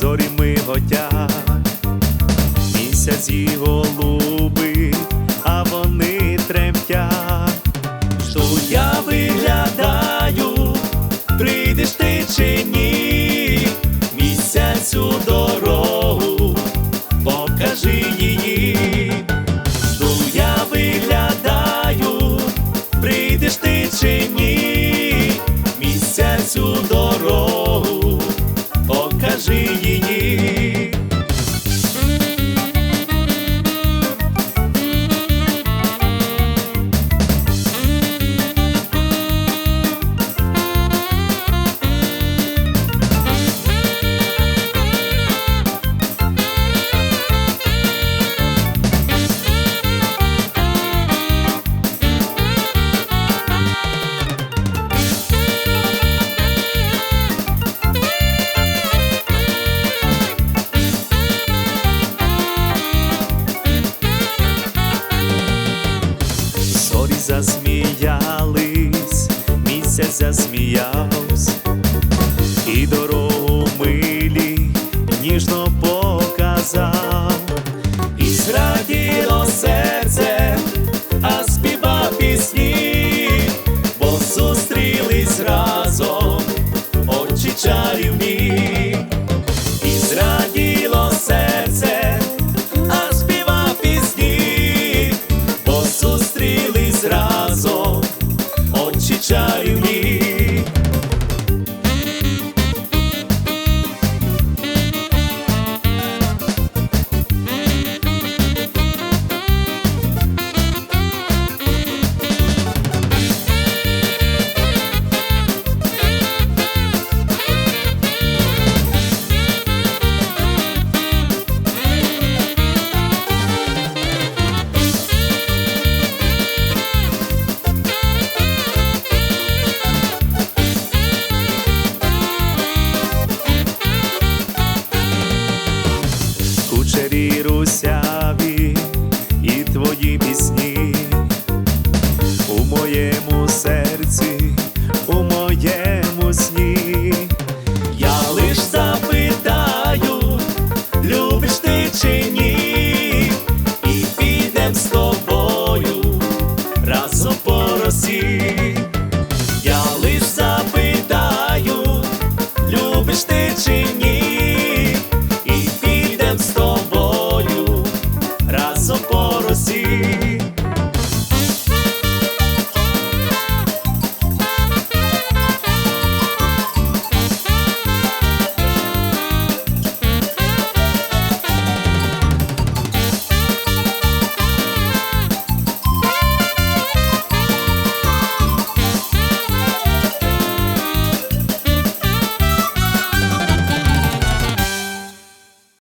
зорі миготя, місяць і голуби, а вони тремтя, що я виглядаю, прийдеш ти чи ні. Засміялись, місяць засміявся, і дорогу милі ніжно показав, tell кучері русяві і твої пісні у моєму серці